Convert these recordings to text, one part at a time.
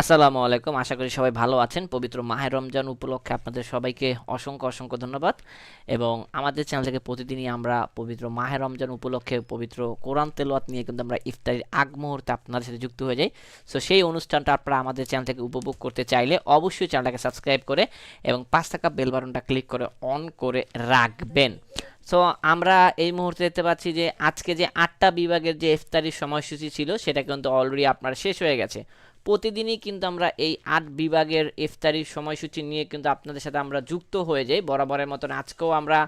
আসসালামু আলাইকুম। আশা করি সবাই ভালো আছেন। পবিত্র মাহের রমজান উপলক্ষে আপনাদের সবাইকে অসংখ্য অসংখ্য ধন্যবাদ। এবং আমাদের চ্যানেল থেকে প্রতিদিনই আমরা পবিত্র মাহের রমজান উপলক্ষে পবিত্র কোরআন তেলোয়াত নিয়ে কিন্তু আমরা ইফতারির আগ মুহূর্তে আপনাদের সাথে যুক্ত হয়ে যাই। সো সেই অনুষ্ঠানটা আপনারা আমাদের চ্যানেল থেকে উপভোগ করতে চাইলে অবশ্যই চ্যানেলটাকে সাবস্ক্রাইব করে এবং পাঁচ টাকা বেল বাটনটা ক্লিক করে অন করে রাখবেন। সো আমরা এই মুহূর্তে দেখতে পাচ্ছি যে আজকে যে আটটা বিভাগের যে ইফতারির সময়সূচি ছিল, সেটা কিন্তু অলরেডি আপনার শেষ হয়ে গেছে। প্রতিদিনই কিন্তু আমরা এই আট বিভাগের ইফতারির সময়সূচি নিয়ে কিন্তু আপনাদের সাথে আমরা যুক্ত হয়ে যাই। বরাবরের মতন আজকেও আমরা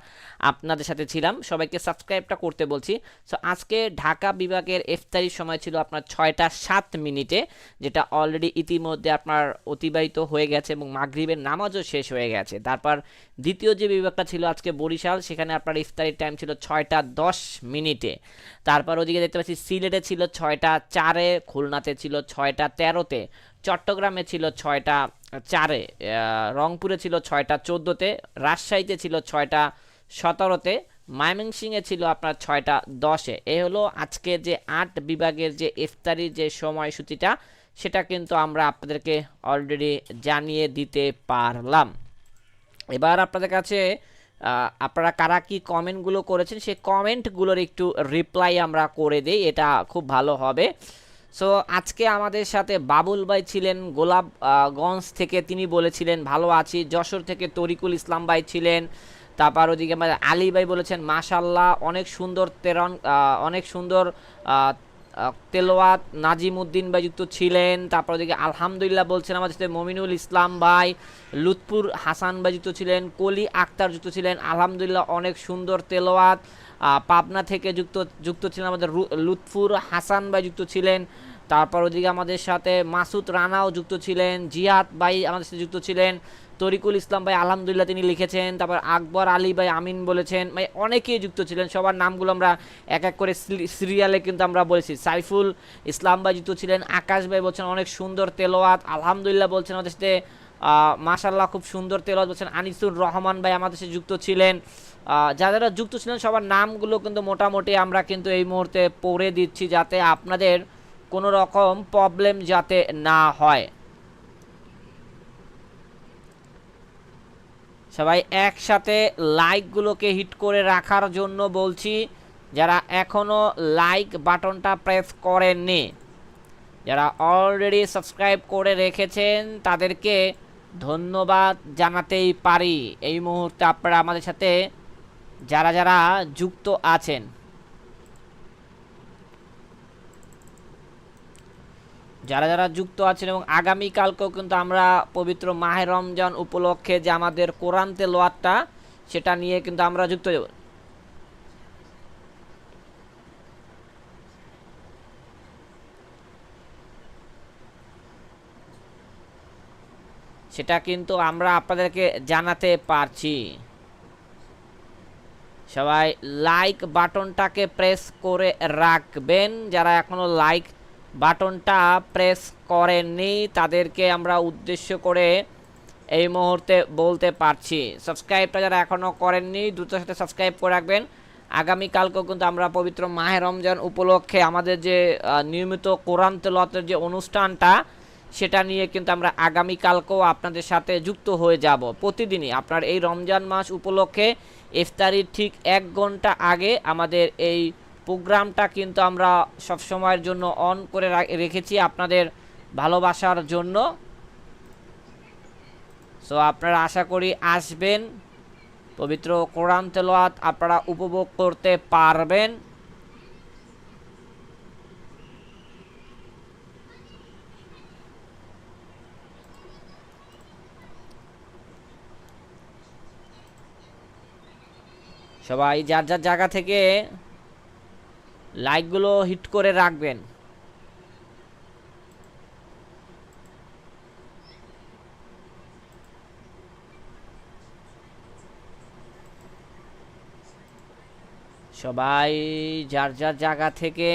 আপনাদের সাথে ছিলাম। সবাইকে সাবস্ক্রাইবটা করতে বলছি। সো আজকে ঢাকা বিভাগের ইফতারির সময় ছিল আপনার ছয়টা সাত মিনিটে, যেটা অলরেডি ইতিমধ্যে আপনার অতিবাহিত হয়ে গেছে এবং মাগরিবের নামাজও শেষ হয়ে গেছে। তারপর দ্বিতীয় যে বিভাগটা ছিল আজকে বরিশাল, সেখানে আপনার ইফতারির টাইম ছিল ছয়টা দশ মিনিটে। তারপর ওদিকে দেখতে পাচ্ছি সিলেটে ছিল ছয়টা, চারে খুলনাতে ছিল ছয়টা তেরোতে চট্টগ্রামে ছিল ছয়টা চারে রংপুরে ছিল ছয়টা চোদ্দোতে, রাজশাহীতে ছিল ছয়টা সতেরোতে, ময়মনসিংহে ছিল আপনার ছয়টা দশে। এ হলো আজকে যে আট বিভাগের যে ইফতারির যে সময়সূচিটা, সেটা কিন্তু আমরা আপনাদেরকে অলরেডি জানিয়ে দিতে পারলাম। এবার আপনাদের কাছে আপনারা কারা কি কমেন্টগুলো করেছেন সেই কমেন্টগুলোর একটু রিপ্লাই আমরা করে দিই, এটা খুব ভালো হবে। সো আজকে আমাদের সাথে বাবুল ভাই ছিলেন গোলাপগঞ্জ থেকে তিনি বলেছিলেন, ভালো আছি। যশোর থেকে তরিকুল ইসলাম ভাই ছিলেন, তারপর ওদিকে আলী ভাই বলেছেন মাশাল্লাহ অনেক সুন্দর তেরন অনেক সুন্দর তেলোয়াত নাজিম উদ্দিন ভাই যুক্ত ছিলেন, তারপর ওদিকে আলহামদুলিল্লাহ বলছেন আমাদের সাথে মমিনুল ইসলাম ভাই, লুৎফুর হাসান ভাই যুক্ত ছিলেন, কলি আক্তার যুক্ত ছিলেন, আলহামদুলিল্লাহ অনেক সুন্দর তেলোয়াত পাবনা থেকে যুক্ত যুক্ত ছিলেন আমাদের লুৎফুর হাসান ভাই যুক্ত ছিলেন তারপর ওদিকে আমাদের সাথে মাসুদ রানাও যুক্ত ছিলেন, জিয়াদ ভাই আমাদের সাথে যুক্ত ছিলেন, তরিকুল ইসলাম ভাই আলহামদুলিল্লাহ তিনি লিখেছেন, তারপর আকবর আলী ভাই আমিন বলেছেন মানে অনেকেই যুক্ত ছিলেন, সবার নামগুলো আমরা এক এক করে সিরি- সিরিয়ালে কিন্তু আমরা বলেছি। সাইফুল ইসলাম ভাই যুক্ত ছিলেন, আকাশ ভাই বলছেন অনেক সুন্দর তেলোয়াত, আলহামদুলিল্লাহ বলছেন আমাদের সাথে মাশাল্লাহ খুব সুন্দর তেলোয়াত বলছেন আনিসুর রহমান ভাই আমাদের সাথে যুক্ত ছিলেন। যারা যুক্ত ছিলেন সবার নামগুলো কিন্তু মোটামুটি আমরা কিন্তু এই মুহূর্তে পড়ে দিচ্ছি যাতে আপনাদের কোনো রকম প্রবলেম যাতে না হয়। সবাই একসাথে লাইকগুলোকে হিট করে রাখার জন্য বলছি, যারা এখনও লাইক বাটনটা প্রেস করেননি, যারা অলরেডি সাবস্ক্রাইব করে রেখেছেন, তাদেরকে ধন্যবাদ জানাতেই পারি। এই মুহূর্তে আপনারা আমাদের সাথে যারা যারা যুক্ত আছেন যারা যারা যুক্ত আছেন এবং আগামীকালকেও কিন্তু আমরা পবিত্র মাহে রমজান উপলক্ষে যে আমাদের কোরআন তেলোয়াতটা সেটা নিয়ে কিন্তু আমরা যুক্ত যাব। সেটা কিন্তু আমরা আপনাদেরকে জানাতে পারছি। সবাই লাইক বাটনটাকে প্রেস করে রাখবেন। যারা এখনও লাইক বাটনটা প্রেস করেননি, তাদেরকে আমরা উদ্দেশ্য করে এই মুহূর্তে বলতে পারছি। সাবস্ক্রাইবটা যারা এখনও করেননি, দ্রুত সাথে সাবস্ক্রাইব করে রাখবেন। আগামীকালকেও কিন্তু আমরা পবিত্র মাহে রমজান উপলক্ষে আমাদের যে নিয়মিত কোরআন তেলাওয়াতের যে অনুষ্ঠানটা, সেটা নিয়ে কিন্তু আমরা আগামীকালকেও আপনাদের সাথে যুক্ত হয়ে যাব। প্রতিদিনই আপনার এই রমজান মাস উপলক্ষে ইফতারির ঠিক এক ঘণ্টা আগে আমাদের এই প্রোগ্রামটা কিন্তু আমরা সব সময়ের জন্য অন করে রেখেছি আপনাদের ভালোবাসার জন্য। সো আপনারা আশা করি আসবেন। পবিত্র কোরআন তেলোয়াত আপনারা উপভোগ করতে পারবেন। সবাই যার যার জায়গা থেকে লাইকগুলো হিট করে রাখবেন। সবাই যার যার জায়গা থেকে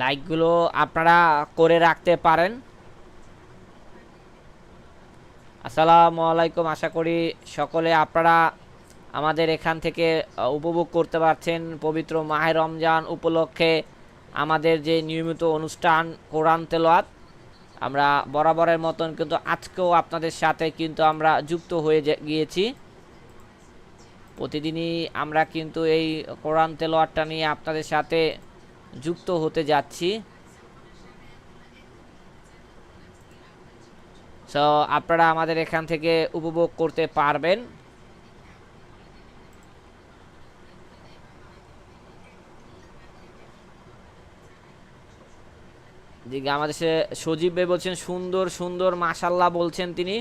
লাইকগুলো আপনারা করে রাখতে পারেন। আসসালামু আলাইকুম আশা করি সকলে আপনারা আমাদের এখান থেকে উপভোগ করতে পারছেন। পবিত্র মাহে রমজান উপলক্ষে আমাদের যে নিয়মিত অনুষ্ঠান কোরআন তেলাওয়াত, আমরা বরাবরের মতন কিন্তু আজকেও আপনাদের সাথে কিন্তু আমরা যুক্ত হয়ে গিয়েছি। প্রতিদিনই আমরা কিন্তু এই কোরআন তেলোয়ারটা নিয়ে আপনাদের সাথে যুক্ত হতে যাচ্ছি। সো আপনারা আমাদের এখান থেকে উপভোগ করতে পারবেন। আমাদের সে সজীব ভাই বলছেন, সুন্দর সুন্দর মাশাল্লাহ বলছেন তিনি।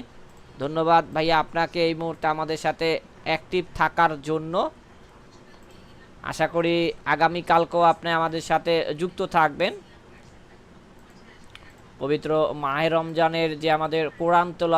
ধন্যবাদ ভাইয়া আপনাকে এই মুহূর্তে আমাদের সাথে অ্যাক্টিভ থাকার জন্য। আশা করি আগামীকালকেও আপনি আমাদের সাথে যুক্ত থাকবেন। পবিত্র মাহে রমজানের যে আমাদের কোরআন তোলা